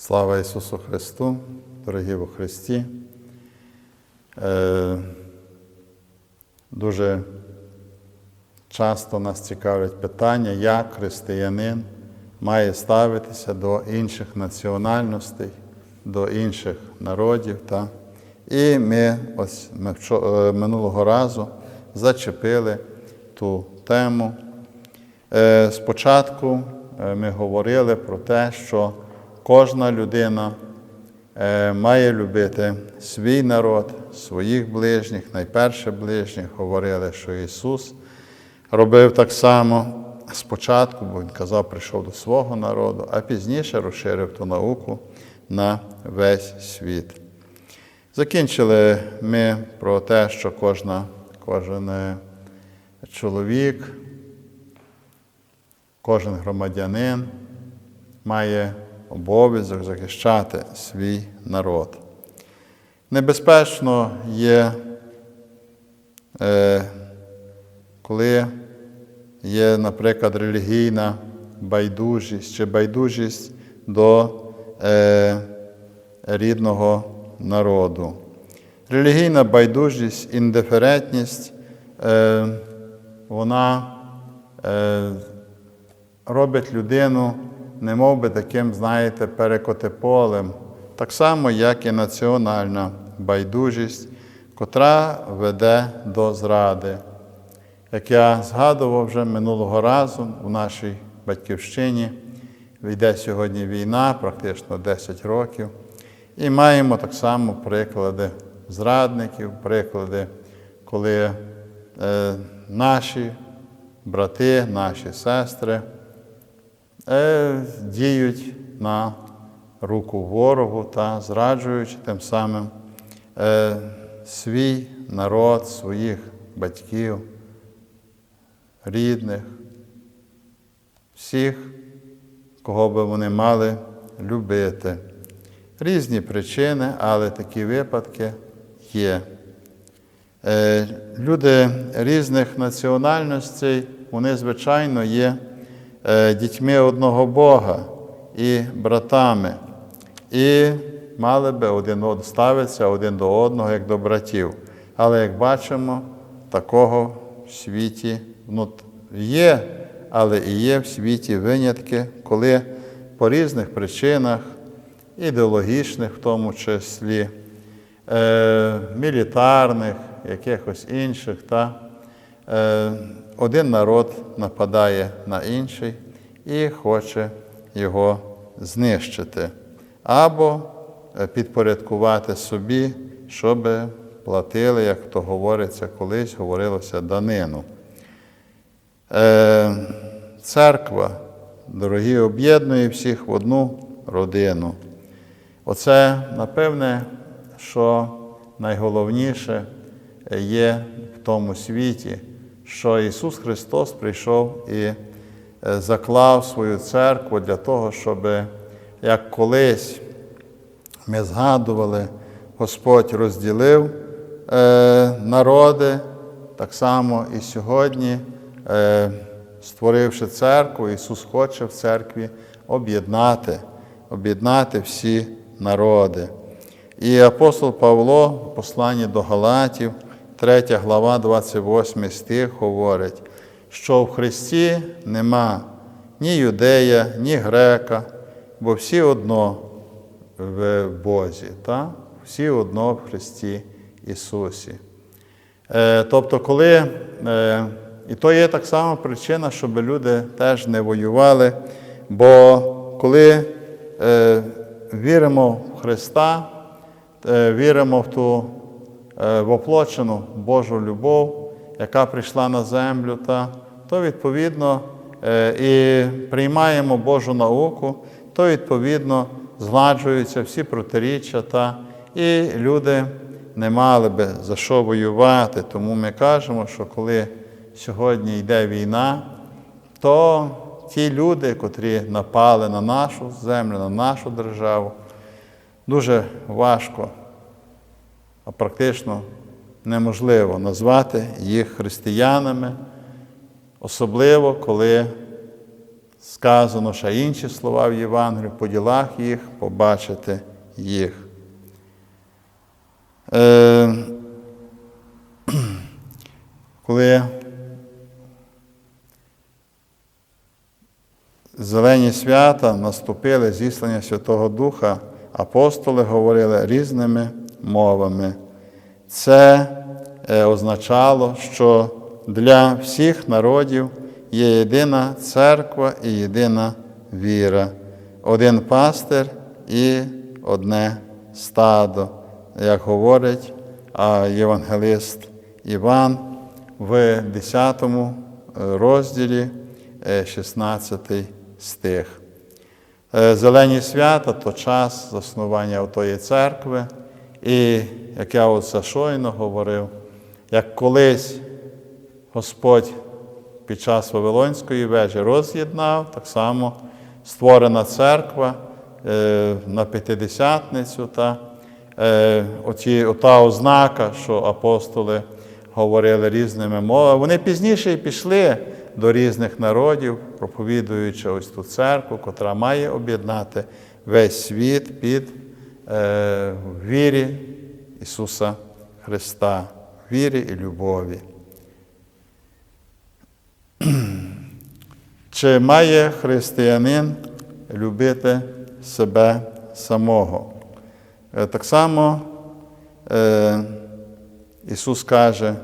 Слава Ісусу Христу, дорогі во Христі. Е, дуже часто нас цікавлять питання, як християнин має ставитися до інших національностей, до інших народів. Та? І ми ось ми е, минулого разу зачепили ту тему. Е, Спочатку ми говорили про те, що кожна людина е, має любити свій народ, своїх ближніх, найперше ближніх. Говорили, що Ісус робив так само спочатку, бо Він казав, прийшов до свого народу, а пізніше розширив ту науку на весь світ. Закінчили ми про те, що кожна, кожен е, чоловік, кожен громадянин має обов'язок захищати свій народ. Небезпечно є, е, коли є, наприклад, релігійна байдужість чи байдужість до е, рідного народу. Релігійна байдужість, індиферентність, е, вона робить людину, не мов би таким, знаєте, перекотиполем, так само, як і національна байдужість, котра веде до зради. Як я згадував вже минулого разу у нашій батьківщині, йде сьогодні війна, практично 10 років, і маємо так само приклади зрадників, приклади, коли е, наші брати, наші сестри діють на руку ворогу та зраджуючи тим самим е, свій народ, своїх батьків, рідних, всіх, кого би вони мали любити. Різні причини, але такі випадки є. Е, Люди різних національностей, вони, звичайно, є е, дітьми одного Бога і братами, і мали би один од- ставитися один до одного, як до братів. Але як бачимо, такого в світі ну, є, але і є в світі винятки, коли по різних причинах, ідеологічних в тому числі, е, мілітарних, якихось інших, та, е, один народ нападає на інший і хоче його знищити, або е, підпорядкувати собі, щоб платили, як то говориться, колись говорилося данину. Е, Церква, дорогі, об'єднує всіх в одну родину. Оце, напевне, що найголовніше є в тому світі, що Ісус Христос прийшов і е, заклав свою церкву для того, щоб, як колись ми згадували, Господь розділив е, народи, так само і сьогодні, е, створивши церкву, Ісус хоче в церкві об'єднати, об'єднати всі народи. І апостол Павло в посланні до Галатів, 3 глава, 28 стих, говорить, що в Христі нема ні юдея, ні грека, бо всі одно в Бозі, та? всі одно в Христі Ісусі. Е, Тобто, коли, е, і то є так само причина, щоб люди теж не воювали, бо коли е, віримо в Христа, е, віримо в ту воплочену Божу любов, яка прийшла на землю, та, то відповідно е, і приймаємо Божу науку, то відповідно згладжуються всі протиріччя, та, і люди не мали би за що воювати. Тому ми кажемо, що коли сьогодні йде війна, то ті люди, котрі напали на нашу землю, на нашу державу, дуже важко, а практично неможливо назвати їх християнами, особливо коли сказано ще інші слова в Євангелії, по ділах їх побачите їх. Е, коли зелені свята наступили зіслання Святого Духа, апостоли говорили різними мовами. Це е, означало, що для всіх народів є єдина церква і єдина віра, один пастир і одне стадо, як говорить євангелист Іван в 10 розділі, е, 16 стих. Е, Зелені свята то час заснування тої церкви. І як я оце щойно говорив, як колись Господь під час Вавилонської вежі роз'єднав, так само створена церква е, на П'ятидесятницю, та е, оті, ота ознака, що апостоли говорили різними мовами. Вони пізніше й пішли до різних народів, проповідуючи ось ту церкву, котра має об'єднати весь світ під е, вірі Ісуса Христа, в вірі і любові. Чи має християнин любити себе самого? Е, Так само е, Ісус каже,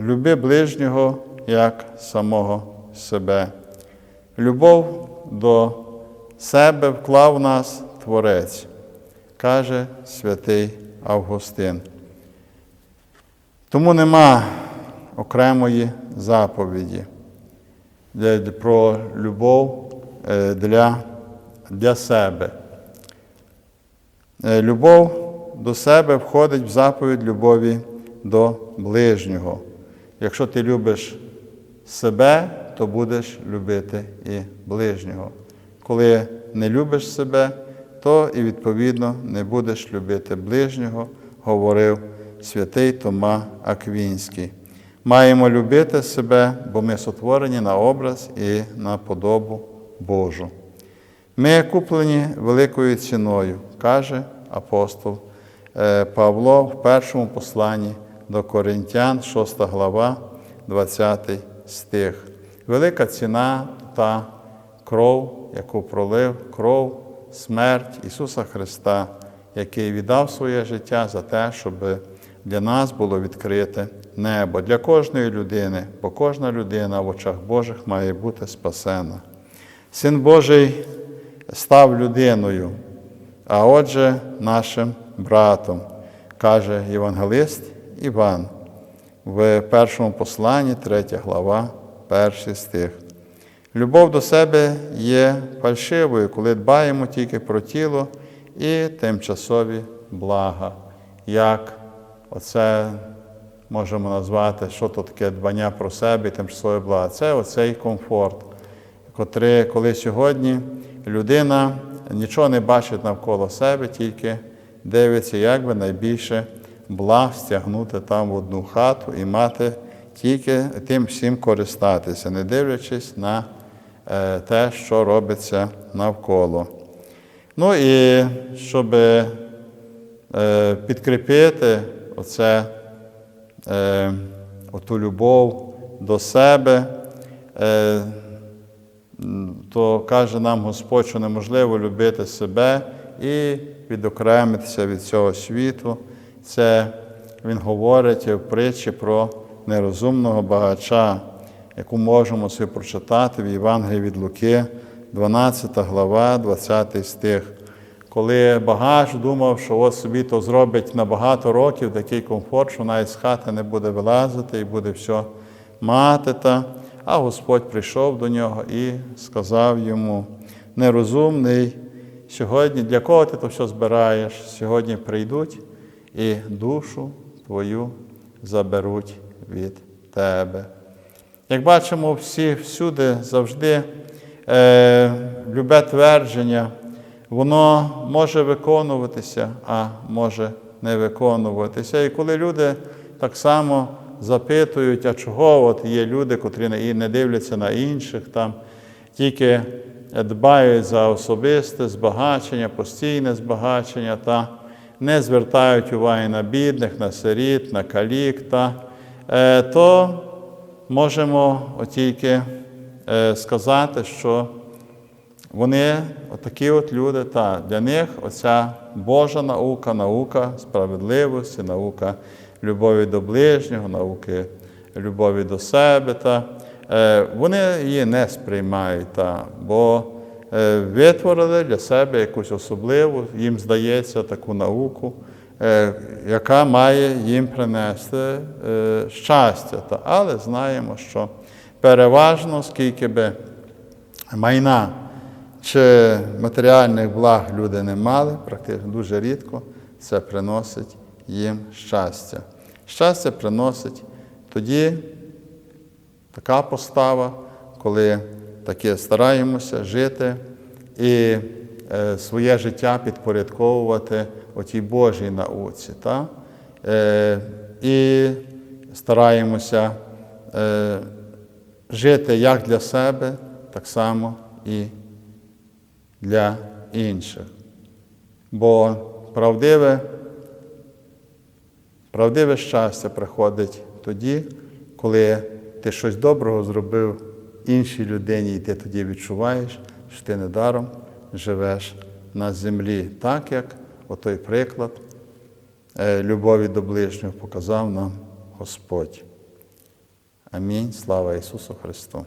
люби ближнього як самого себе. Любов до себе вклав в нас Творець, каже святий Августин. Тому нема окремої заповіді для- про любов е, для, для себе. Е, Любов до себе входить в заповідь любові до ближнього. Якщо ти любиш себе, то будеш любити і ближнього. Коли не любиш себе, то і відповідно не будеш любити ближнього, говорив святий Тома Аквінський. Маємо любити себе, бо ми сотворені на образ і на подобу Божу. Ми куплені великою ціною, каже апостол е, Павло в першому посланні до Коринтян, 6 глава, 20 стих. Велика ціна та кров, яку пролив, кров, смерть Ісуса Христа, який віддав своє життя за те, щоб для нас було відкрите небо, для кожної людини, бо кожна людина в очах Божих має бути спасена. Син Божий став людиною, а отже, нашим братом, каже євангелист Іван в першому посланні, 3 глава, перший стих. Любов до себе є фальшивою, коли дбаємо тільки про тіло і тимчасові блага. Як оце можемо назвати, що то таке дбання про себе і тимчасові блага? Це оцей комфорт, котрий, коли сьогодні людина нічого не бачить навколо себе, тільки дивиться, як би найбільше благ стягнути там в одну хату і мати тільки тим всім користатися, не дивлячись на те, що робиться навколо. Ну і щоб е, підкріпити оце, е, оту любов до себе, е, то каже нам Господь, що неможливо любити себе і відокремитися від цього світу. Це він говорить в притчі про нерозумного багача, яку можемо собі прочитати в Євангелії від Луки, 12 глава, 20 стих. Коли багач думав, що от собі то зробить на багато років такий комфорт, що навіть з хати не буде вилазити і буде все мати. Та. А Господь прийшов до нього і сказав йому: нерозумний, сьогодні для кого ти то все збираєш? Сьогодні прийдуть і душу твою заберуть від тебе. Як бачимо, всі всюди завжди е, любе твердження, воно може виконуватися, а може не виконуватися. І коли люди так само запитують, а чого от є люди, котрі не- дивляться на інших, там, тільки дбають за особисте збагачення, постійне збагачення, та не звертають уваги на бідних, на сиріт, на калік, та, е, то можемо тільки е, сказати, що вони, отакі от люди, та для них оця Божа наука, наука справедливості, наука любові до ближнього, науки любові до себе, та, е, вони її не сприймають, та, бо е, витворили для себе якусь особливу, їм здається, таку науку, яка має їм принести е, щастя. Але знаємо, що переважно, скільки би майна чи матеріальних благ люди не мали, практично дуже рідко це приносить їм щастя. Щастя приносить тоді така постава, коли таке стараємося жити і е, своє життя підпорядковувати отій Божій науці. Та? Е, і стараємося е, жити як для себе, так само і для інших. Бо правдиве, правдиве щастя приходить тоді, коли ти щось доброго зробив іншій людині, і ти тоді відчуваєш, що ти недаром живеш на землі, так як отой приклад е, любові до ближнього показав нам Господь. Амінь. Слава Ісусу Христу!